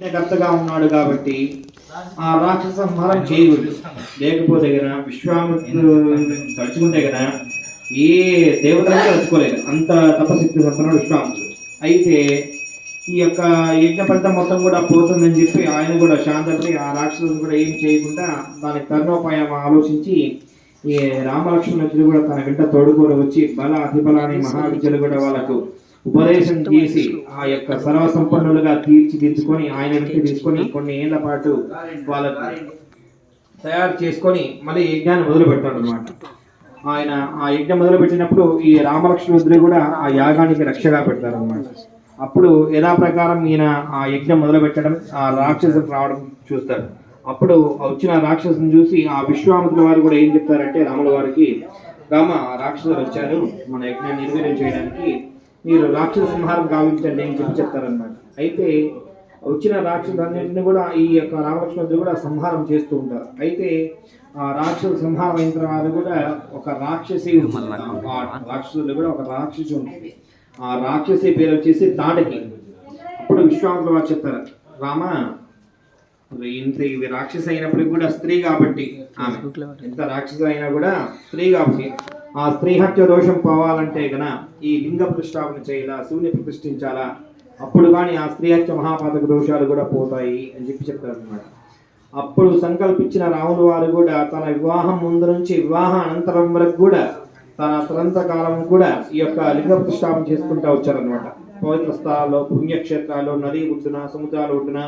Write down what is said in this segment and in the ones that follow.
కర్తగా ఉన్నాడు కాబట్టి ఆ రాక్షస సంహారం చేయకూడదు. లేకపోతే కదా విశ్వామిత్రుడు తడుచుకుంటే కదా ఏ దేవతలు తడుచుకోలేదు అంత తపశక్తి సంపన్నుడు విశ్వామిత్రుడు. అయితే ఈ యొక్క యజ్ఞ ఫలితం మొత్తం కూడా పోతుందని చెప్పి ఆయన కూడా శాంతపడి ఆ రాక్షసుని కూడా ఏం చేయకుండా దానికి తరుణోపాయం ఆలోచించి ఈ రామలక్ష్మణుడు కూడా తన వెంట తోడుకొని వచ్చి బల అధిబలాన్ని మహావిద్యలు కూడా వాళ్ళకు ఉపదేశం చేసి ఆ యొక్క సర్వ సంపన్నులుగా తీర్చిదిద్దుకొని ఆయన వెంట తీసుకొని కొన్ని ఏళ్ళ పాటు వాళ్ళకు తయారు చేసుకొని మళ్ళీ యజ్ఞాన్ని మొదలు అనమాట ఆయన ఆ యజ్ఞం మొదలు పెట్టినప్పుడు ఈ రామలక్ష్మణుద్రి కూడా ఆ యాగానికి రక్షగా పెడతారు అనమాట అప్పుడు యథా ప్రకారం ఈయన ఆ యజ్ఞం మొదలు పెట్టడం ఆ రాక్షసుడు రావడం చూస్తాడు అప్పుడు వచ్చిన రాక్షసుని చూసి ఆ విశ్వామిత్రుల వారు కూడా ఏం చెప్తారంటే రాముల వారికి రామ రాక్షసులు వచ్చారు మన యజ్ఞాన్ని నిర్వీర్యం చేయడానికి మీరు రాక్షస సంహారం గావించండి అని చెప్పి చెప్తారనమాట అయితే వచ్చిన రాక్షసులన్నింటినీ కూడా ఈ యొక్క రామలక్ష్మణుడు కూడా సంహారం చేస్తూ ఉంటారు. అయితే ఆ రాక్షసు సంహారం అయిన తర్వాత కూడా ఒక రాక్షసి ఉంటుంది. రాక్షసులు కూడా ఒక రాక్షసి ఉంటుంది. ఆ రాక్షసి పేరు వచ్చేసి తాటకి అప్పుడు విశ్వామిత్ర వారు చెప్తారు రామ ఇంత ఇవి రాక్షసి అయినప్పటికి కూడా స్త్రీ కాబట్టి ఆమె. ఎంత రాక్షసి అయినా కూడా స్త్రీ కాబట్టి ఆ స్త్రీ హత్య దోషం పోవాలంటే గన ఈ లింగ ప్రతిష్టాపన చేయాలా శివుని ప్రతిష్ఠించాలా? అప్పుడు కానీ ఆ స్త్రీ హత్య మహాపాతక దోషాలు కూడా పోతాయి అని చెప్పి చెప్తారు అనమాట అప్పుడు సంకల్పించిన రాముడు వారు కూడా తన వివాహం ముందు నుంచి వివాహ అనంతరం వరకు కూడా తన తరంత కాలం కూడా ఈ యొక్క లింగ ప్రతిష్టాపన చేసుకుంటూ వచ్చారనమాట పవిత్ర స్థలాల్లో పుణ్యక్షేత్రాల్లో నది ఒడ్డున సముద్రాలు ఒడ్డున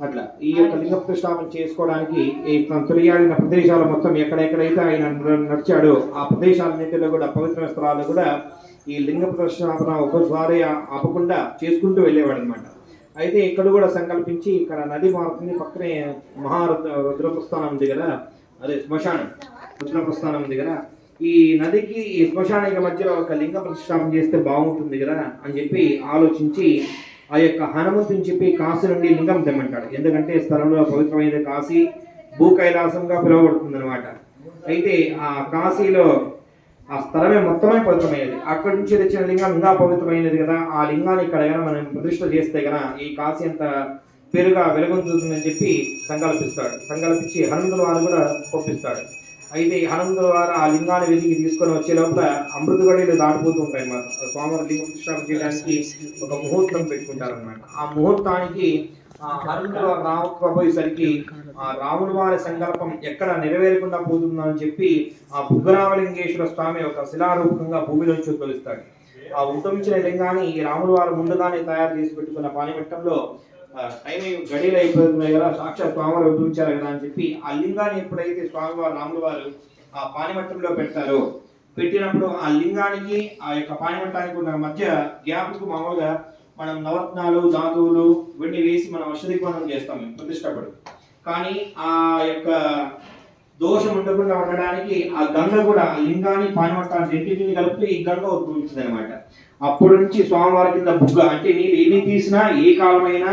అట్లా. ఈ యొక్క లింగ ప్రతిష్టాపన చేసుకోవడానికి ఈ తొలియాడిన ప్రదేశాలు మొత్తం ఎక్కడెక్కడైతే ఆయన నడిచాడో ఆ ప్రదేశాలన్నింటిలో కూడా పవిత్ర స్థలాలు కూడా ఈ లింగ ప్రతిష్టాపన ఒక్కోసారి ఆపకుండా చేసుకుంటూ వెళ్ళేవాడు అనమాట అయితే ఇక్కడ కూడా సంకల్పించి ఇక్కడ నది మారుతుంది పక్కనే మహారుద్ర రుద్రప్రస్థానం ఉంది కదా? అదే శ్మశానం రుద్రప్రస్థానం ఉంది కదా? ఈ నదికి ఈ శ్మశానికి మధ్యలో ఒక లింగ ప్రతిష్టాపన చేస్తే బాగుంటుంది కదా అని చెప్పి ఆలోచించి ఆ యొక్క హనుమంతుని చెప్పి కాశీ నుండి లింగం తెమ్మంటాడు. ఎందుకంటే స్థలంలో పవిత్రమైన కాశీ భూ కైలాసంగా పిలువబడుతుంది అనమాట అయితే ఆ కాశీలో ఆ స్థలమే మొత్తమే పవిత్రమైనది. అక్కడి నుంచి తెచ్చిన లింగం ఇంకా పవిత్రమైనది కదా. ఆ లింగాన్ని ఇక్కడ గన మనం ప్రతిష్ట చేస్తే కదా ఈ కాశీ అంత పేరుగా వెలుగొందుతుందని చెప్పి సంకల్పిస్తాడు. సంకల్పించి హనుమంతుల వారు కూడా పంపిస్తాడు అయితే ఈ హనుమంతుల ద్వారా ఆ లింగాన్ని వెలిగి తీసుకొని వచ్చే లోపల అమృత గడియలు దాటిపోతూ ఉంటాయి అన్నమాట. స్వామివారి లింగ ప్రతిష్టాపన చేయడానికి ఒక ముహూర్తం పెట్టుకుంటారనమాట ఆ ముహూర్తానికి ఆ రాకపోయేసరికి ఆ రాముడు వారి సంకల్పం ఎక్కడ నెరవేరకుండా పోతుందని చెప్పి ఆ బుగ్గరామలింగేశ్వర స్వామి ఒక శిలారూపంగా భూమిలోంచి ఉద్భవిస్తాడు ఆ ఉద్భవించిన లింగాన్ని రాముడు వారు ముందుగానే తయారు చేసి పెట్టుకున్న పానిమట్టంలో ఆ, టైం గడియలు అయిపోతున్నాయి కదా సాక్షాత్ స్వామివారు ఉద్భవించారు కదా అని చెప్పి ఆ లింగాన్ని ఎప్పుడైతే స్వామివారు రాముల వారు ఆ పానిమట్టంలో పెడతారో పెట్టినప్పుడు ఆ లింగానికి ఆ యొక్క పానిమట్టానికి ఉన్న మధ్య గ్యాప్కు మామూలుగా మనం నవరత్నాలు ధాతువులు ఇవన్నీ వేసి మనం అశ్వదీపనం చేస్తాం మేము ప్రతిష్టపడు. కానీ ఆ యొక్క దోషం ఉండకుండా ఉండడానికి ఆ గంగ కూడా ఆ లింగాన్ని పానిమట్టాన్ని రెండింటిని కలిపి ఈ గంగ ఉద్భవించింది అనమాట అప్పటి నుంచి స్వామివారి కింద బుగ్గ అంటే నీళ్ళు ఏమి తీసినా ఏ కాలమైనా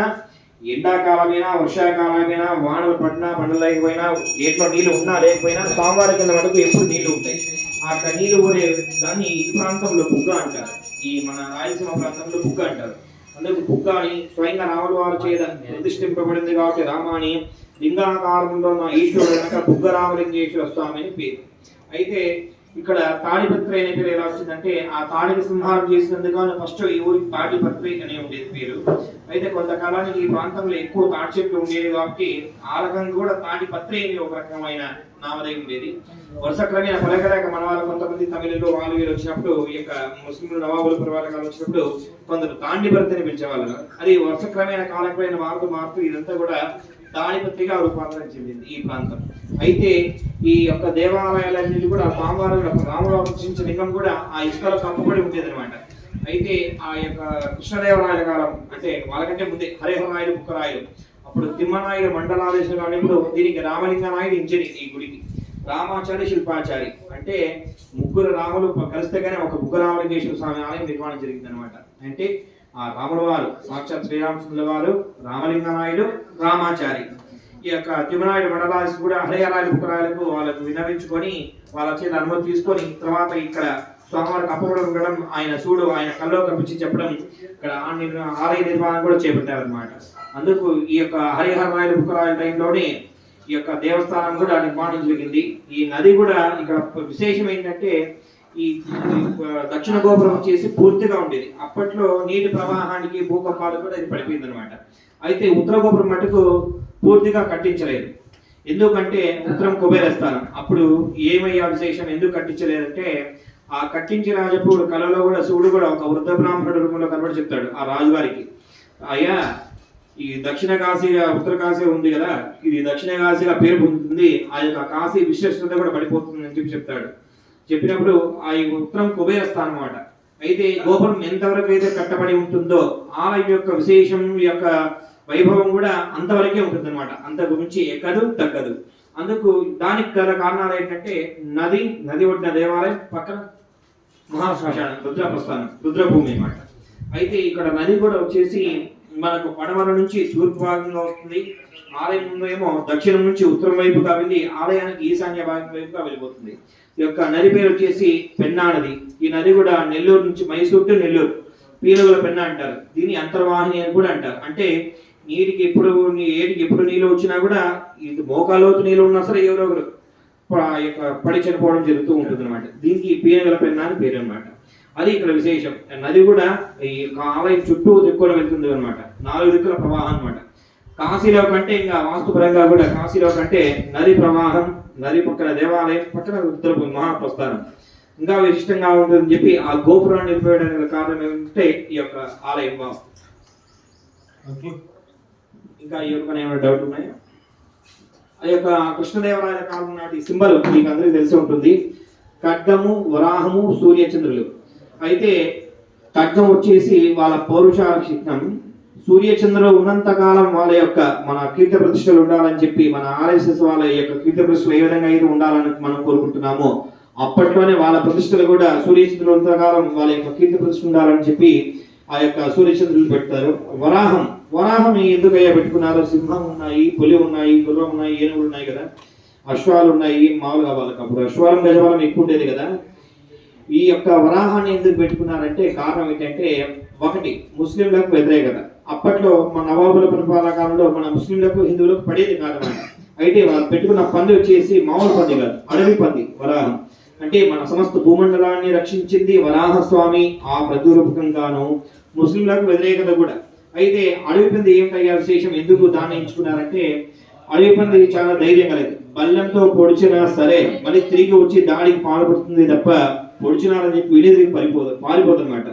ఎండాకాలమైనా వర్షాకాలమైనా వానలు పడినా పండలేకపోయినా ఏట్లో నీళ్ళు ఉన్నా లేకపోయినా సోమవారం కింద వరకు ఎప్పుడు నీళ్ళు ఉంటాయి. అక్కడ నీళ్ళు ఊరే దాన్ని ఈ ప్రాంతంలో బుగ్గ అంటారు. ఈ మన రాయలసీమ ప్రాంతంలో బుగ్గ అంటారు. అందుకు బుగ్గ అని స్వయంగా రాముల వారు చేత ప్రతిష్ఠింపబడింది కాబట్టి రామాని లింగాకారంలో ఉన్న ఈశ్వరుడు అనగా బుగ్గ రామలింగేశ్వర స్వామి అని పేరు. అయితే ఇక్కడ తాడిపత్రి అనే పేరు ఎలా వచ్చిందంటే ఆ తాడిని సంహారం చేసినందుకు ఫస్ట్ ఈ ఊరికి తాడిపత్రి అనే ఉండేది పేరు. అయితే కొంతకాలానికి ఈ ప్రాంతంలో ఎక్కువ తాటి చెట్లు ఉండేవి కాబట్టి ఆ రకంగా కూడా తాడిపత్రి అనే ఒక రకమైన నామధేయం ఉండేది. వరుస క్రమేణ పలకలేక మన వాళ్ళు కొంతమంది తమిళలో వాళ్ళు వీళ్ళు వచ్చినప్పుడు ఈ యొక్క ముస్లింలు నవాబులు పరివారకాలు వచ్చినప్పుడు కొందరు తాండిపత్రి అని పిలిచేవాళ్ళు. అది వరుస క్రమేణ కాలక్రమేణ మారుతూ మారుతూ ఇదంతా కూడా తాడిపత్రిగా రూపాంతరం చెందింది ఈ ప్రాంతం. అయితే ఈ యొక్క దేవాలయాలన్నీ కూడా స్వామివారు రామరావు ప్రతిష్ఠించిన లింగం కూడా ఆ ఇసుకలో కప్పబడి ఉండేది అనమాట అయితే ఆ యొక్క కృష్ణదేవరాయల కాలం అంటే వాళ్ళకంటే ముందే హరిహరాయలు బుక్కరాయుడు అప్పుడు తిమ్మనాయుడు మండలాదేశం కానిప్పుడు దీనికి రామలింగనాయుడు ఇంజని ఈ గుడికి. రామాచారి శిల్పాచారి అంటే ముగ్గురు రాములు కలిస్తే కానీ ఒక ముగ్గురు రామలింగేశ్వర స్వామి ఆలయం నిర్మాణం జరిగింది అనమాట అంటే ఆ రాముడు వారు సాక్షాత్ శ్రీరామచంద్రుల వారు రామలింగ నాయుడు రామాచారి. ఈ యొక్క తిమ్మనాయుడు వడలాసి కూడా హరిహరాయలు బుక్కరాయలకు వాళ్ళకు వినవించుకొని వాళ్ళ చేత అనుమతి తీసుకొని తర్వాత ఇక్కడ స్వామివారికి అప్పగడం ఉండడం ఆయన చూడు ఆయన కల్లో కనిపించి చెప్పడం ఇక్కడ ఆలయ నిర్మాణం కూడా చేపట్టారనమాట అందుకు ఈ యొక్క హరిహర రాయల బుక్కరాయల టైంలోనే ఈ యొక్క దేవస్థానం కూడా నిర్మాణం జరిగింది. ఈ నది కూడా ఇక్కడ విశేషం ఏంటంటే ఈ దక్షిణ గోపురం వచ్చేసి పూర్తిగా ఉండేది. అప్పట్లో నీటి ప్రవాహానికి భూకంపాలు కూడా ఇది పడిపోయింది అనమాట అయితే ఉత్తర గోపురం మటుకు పూర్తిగా కట్టించలేదు. ఎందుకంటే ఉత్తరం కుబేరస్థానం అప్పుడు ఏమయ్యా విశేషం? ఎందుకు కట్టించలేదంటే ఆ కట్టించి రాజపుడు కళలో కూడా శివుడు కూడా ఒక వృద్ధ బ్రాహ్మణుడు రూపంలో కనబడి చెప్తాడు ఆ రాజుగారికి. అయ్యా ఈ దక్షిణ కాశీగా ఉత్తర కాశీ ఉంది కదా ఇది దక్షిణ కాశీగా పేరు పొందుతుంది. ఆ యొక్క కాశీ విశిష్టత కూడా పడిపోతుంది అని చెప్పి చెప్తాడు. చెప్పినప్పుడు ఆ ఈ ఉత్తరం కుబేర స్థానం అన్నమాట. అయితే గోపురం ఎంతవరకు అయితే కట్టబడి ఉంటుందో ఆలయం యొక్క విశేషం యొక్క వైభవం కూడా అంతవరకే ఉంటుంది అనమాట అంతకు మించి ఎక్కదు తగ్గదు. అందుకు దానికి గల కారణాలు ఏంటంటే నది నది ఒడ్డిన దేవాలయం పక్కన మహాశ్మశానం రుద్రప్రస్థానం రుద్రభూమి అన్నమాట. అయితే ఇక్కడ నది కూడా వచ్చేసి మనకు పడమర నుంచి తూర్పు భాగంగా వస్తుంది. ఆలయం ఏమో దక్షిణం నుంచి ఉత్తరం వైపుగా వెళ్ళి ఆలయానికి ఈశాన్య భాగం వైపుగా వెళ్ళిపోతుంది. ఈ యొక్క నది పేరు వచ్చేసి పెన్నా నది. ఈ నది కూడా నెల్లూరు నుంచి మైసూర్ టు నెల్లూరు. పీనుగుల పెన్న అంటారు. దీన్ని అంతర్వాహిని అని కూడా అంటారు. అంటే నీటికి ఎప్పుడు ఏటికి ఎప్పుడు నీళ్ళు వచ్చినా కూడా ఇది మోకాలోతు నీళ్ళు ఉన్నా సరే ఎవరో ఒకరు ఆ యొక్క పడి చనిపోవడం జరుగుతూ ఉంటుంది అనమాట దీనికి పీనగల పెన్న అని పేరు అనమాట అది ఇక్కడ విశేషం. నది కూడా ఈ ఆలయం చుట్టూ దిక్కులు వెళ్తుంది అనమాట నాలుగు దిక్కుల ప్రవాహం అనమాట కాశీలో కంటే ఇంకా వాస్తుపరంగా కూడా కాశీలో కంటే నది ప్రవాహం నది పక్కన దేవాలయం పక్కన ఉత్తరపు మహాప్రస్థానం. ఇంకా విశిష్టంగా ఉంటుందని చెప్పి ఆ గోపురాన్ని నిలిపేయడానికి కారణం ఏమంటే ఈ యొక్క ఆలయం వాస్తు. ఇంకా ఈ యొక్క ఏమైనా డౌట్ ఉన్నాయా? ఆ యొక్క కృష్ణదేవరాయల కాలం నాటి సింబల్ మీకు అందరికీ తెలిసి ఉంటుంది. ఖడ్గము వరాహము సూర్యచంద్రులు. అయితే ఖడ్గం వచ్చేసి వాళ్ళ పౌరుషాల చిహ్నం సూర్యచంద్రులు ఉన్నంత వాళ్ళ యొక్క మన కీర్తి ప్రతిష్టలు ఉండాలని చెప్పి మన ఆర్ఎస్ఎస్ వాళ్ళ యొక్క కీర్తి ప్రతిష్టలు ఏ విధంగా అయితే ఉండాలని మనం కోరుకుంటున్నామో అప్పట్లోనే వాళ్ళ ప్రతిష్టలు కూడా సూర్యచంద్రులు ఉన్నంతకాలం వాళ్ళ యొక్క కీర్తి ప్రతిష్ట ఉండాలని చెప్పి ఆ యొక్క సూర్యచంద్రులు పెడతారు. వరాహం వరాహం ఎందుకు అయ్యా పెట్టుకున్నారు? సింహం ఉన్నాయి పులి ఉన్నాయి గుర్రం ఉన్నాయి ఏనుగులు ఉన్నాయి కదా? అశ్వాలు ఉన్నాయి మామూలుగా వాళ్ళకి అప్పుడు అశ్వాలం గజవాలం ఎక్కువ ఉండేది కదా? ఈ యొక్క వరాహాన్ని ఎందుకు పెట్టుకున్నారంటే కారణం ఏంటంటే ఒకటి ముస్లింలకు వ్యతిరేకత. అప్పట్లో మన నవాబుల పరిపాలన కాలంలో మన ముస్లింలకు హిందువులకు పడేది కాదన్నమాట అయితే వాళ్ళు పెట్టుకున్న పంది వచ్చేసి మామూలు పంది కాదు అడవి పంది వరాహం. అంటే మన సమస్త భూమండలాన్ని రక్షించింది వరాహ స్వామి ఆ ప్రతిరూపకంగాను ముస్లింలకు వ్యతిరేకత కూడా. అయితే అడవి పంది ఏమిటయ్యా విశేషం ఎందుకు దాన్ని ఎంచుకున్నారంటే అడవి పంది చాలా ధైర్యం కలిగింది. బల్లంతో పొడిచినా సరే మళ్ళీ తిరిగి వచ్చి దాడికి పాల్పడుతుంది తప్ప పొడిచినారని చెప్పి వినిదిరిగి పారిపోదు పారిపోతుందన్నమాట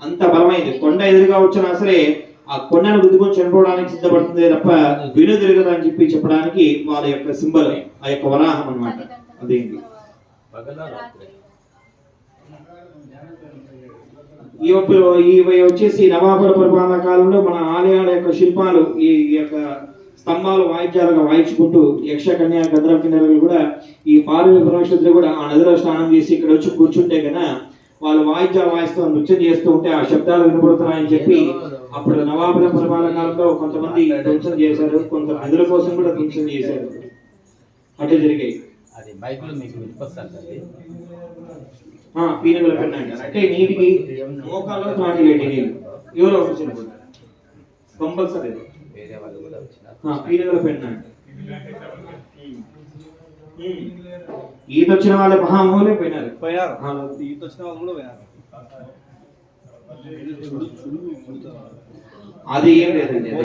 అంత బలమైంది. కొండ ఎదురుగా వచ్చినా సరే ఆ కొండను గుద్దుకొని చనిపోవడానికి సిద్ధపడుతుంది తప్ప వినుదిరగదు అని చెప్పి చెప్పడానికి వాళ్ళ యొక్క సింబల్ ఆ యొక్క వరాహం అన్నమాట. అదేంటి? ఈ ఇవి వచ్చేసి నవాబుల పరిపాలన కాలంలో మన ఆలయాల యొక్క శిల్పాలు ఈ యొక్క స్తంభాలు వాయిద్యాలుగా వాయించుకుంటూ యక్ష కన్యా గద్ర కిన్నెరలు కూడా ఈ పార్వతి పరమేశ్వరులు కూడా ఆ నదిలో స్నానం చేసి ఇక్కడ వచ్చి కూర్చుంటే కదా వాళ్ళు వాయిద్యాలు వాయిస్తూ నృత్యం చేస్తూ ఉంటే ఆ శబ్దాలు వినపడుతున్నాయని చెప్పి అప్పుడు నవాబుల పరిపాలన కాలంలో కొంతమంది ధ్వంసం చేశారు కొంత నదుల కోసం కూడా ధ్వంసం చేశారు. అట్లా జరిగాయి. అది మైకులో మీకు పీనుగుల పెన్న అంటే నీటికి మోకాల్లో నాటి వేడి నీళ్ళు ఎవరో కంపల్సరీ. వేరే వాళ్ళు కూడా వచ్చినారు ఈత వచ్చిన వాళ్ళ మహామహులే పోయినారు. పోయారు. ఆ, ఈత వచ్చిన వాళ్ళు కూడా పోయారు. అది ఏం లేదండి.